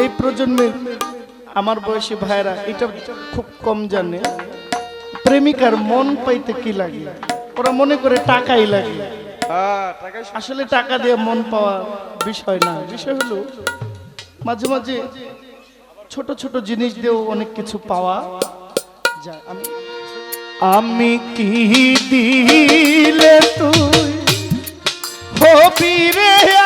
এই প্রজন্মের আমার বয়সী ভাইরা এটা খুব কম জানে, প্রেমিকার মন পাইতে কি লাগে? ওরা মনে করে টাকাই লাগে। আসলে টাকা দিয়ে মন পাওয়া বিষয় না। বিষয় হলো, মাঝে মাঝে ছোট ছোট জিনিস দিয়েও অনেক কিছু পাওয়া যায়। আমি আমি কি দিলে তুই হবি রে?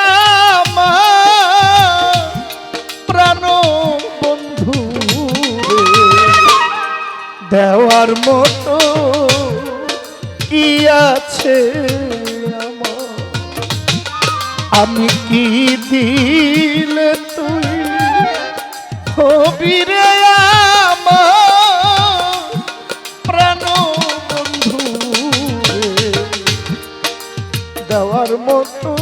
দেওয়ার মতো কি আছে আমি কি দিলে তুই হবি রে আমার? প্রাণ দেওয়ার মতো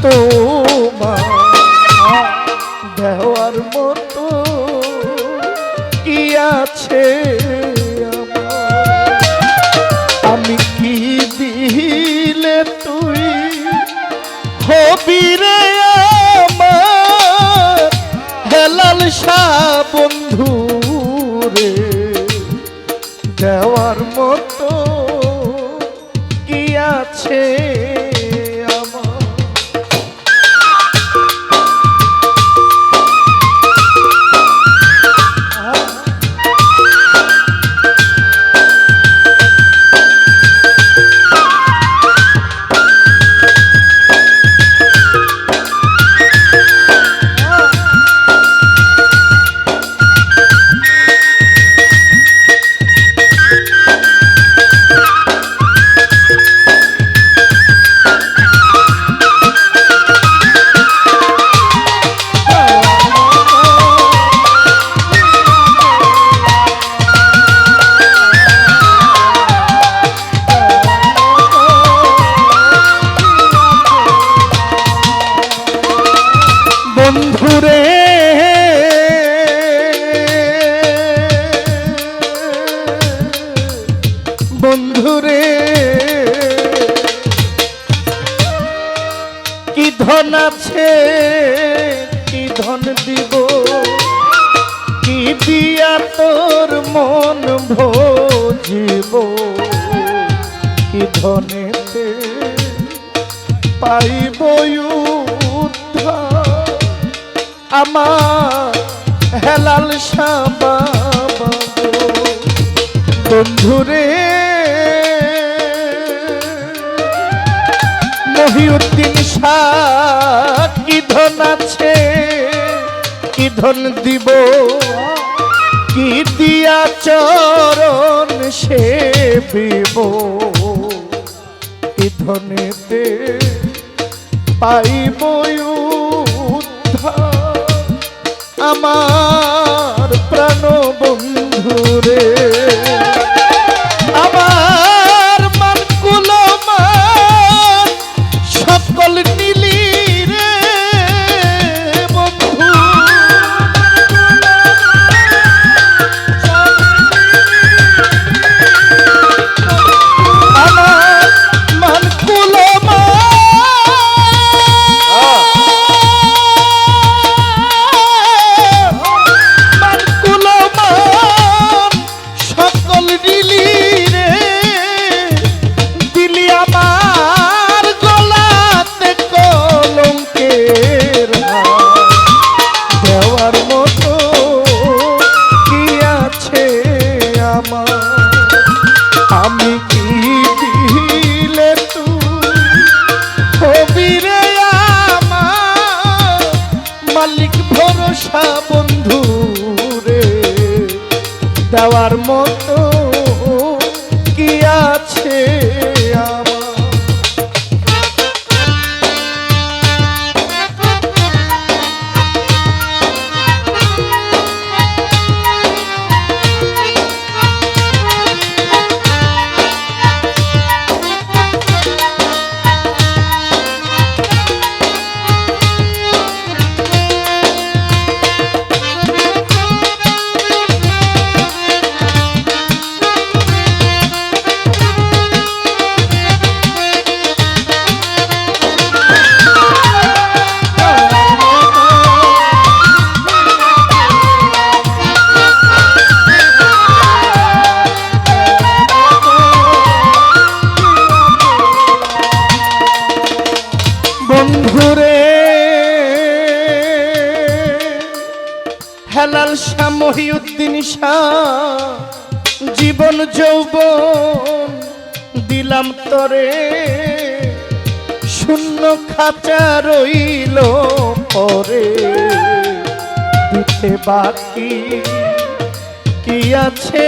পাইলাম তো দেওয়ার মতো কি আছে? আমি কি দিলে তুই হবি রে আমার হেলাল শাহ বন্ধু রে, দেওয়ার মতো কি আছে ভোজিব কি ধনেতে পাইব আমার হেলাল সাবা বন্ধুরে মহিউদ্দিন শাহ, কি ধন আছে? কি ধন দিব? কি দিয়া চরণ সেবিব ধনেতে পাইব আমার জীবন যৌবন দিলাম তরে। শূন্য খাঁচা রইল পরে। দিতে বাকি কি আছে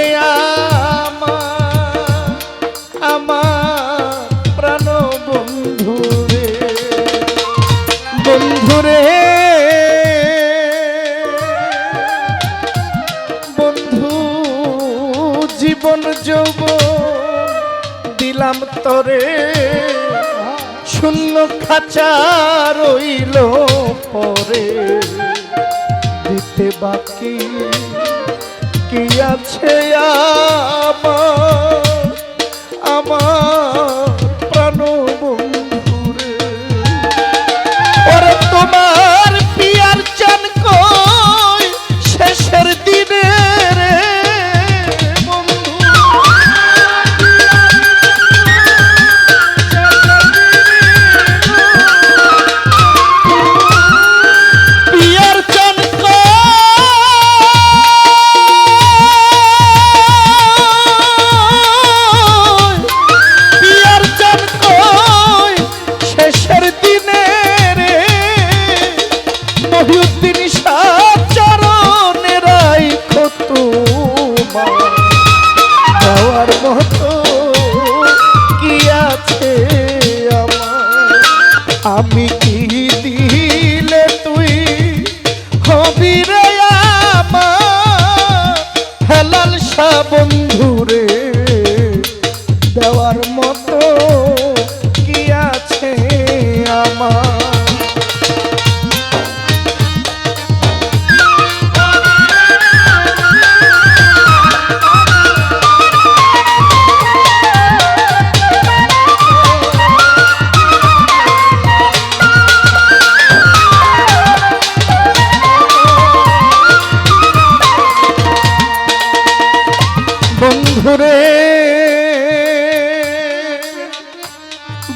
আমার? আমার প্রাণ বন্ধুরে বন্ধুরে দিলাম তরে। শূন্য খাঁচা রইল পরে। দিতে বাকি কি আছে আমার আমি কি দিলে তুই? হবি রে হেলাল শাহ বন্ধুরে দেওয়ার মতো বন্ধুরে,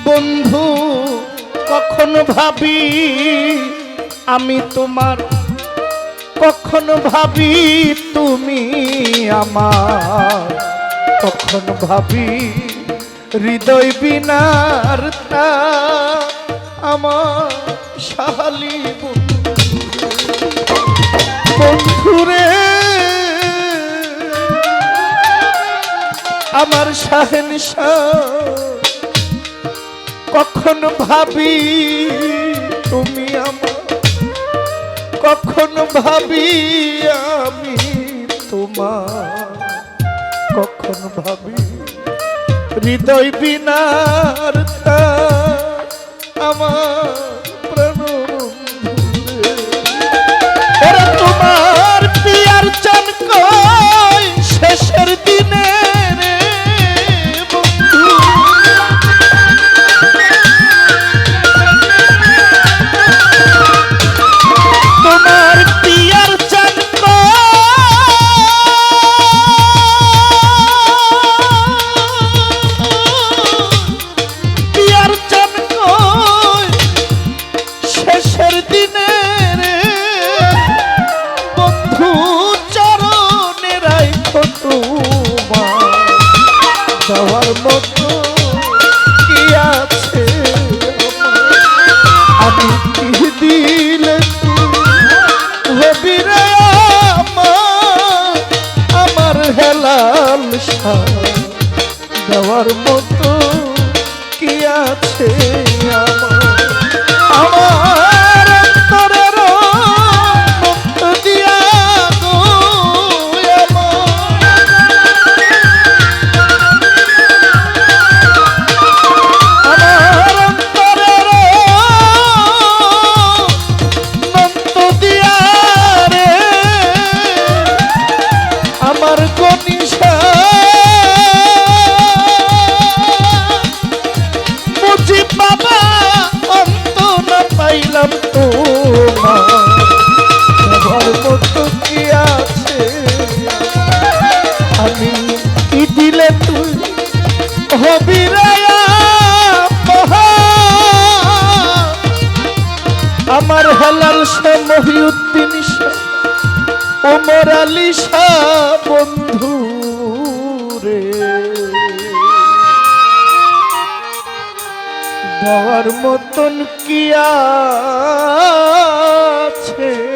বন্ধু, কখন ভাবি আমি তোমার? কখন ভাবি তুমি আমার? কখন ভাবি হৃদয় বিনার তা আমার শাহালি বন্ধুরে আমার শাহেন কখন ভাবি তুমি আমার? কখন ভাবি আমি তোমার? কখন ভাবি হৃদয় বিনার আমার? শাহ দেওয়ার মতো কি আছে? পাইলাম তোমার। কি আছে? আমি কি দিলে তুই হবি আমার হেলাল সে মহিউদ্দিন শাহ ওমর শাহ যাওয়ার মতন কিয়া আছে?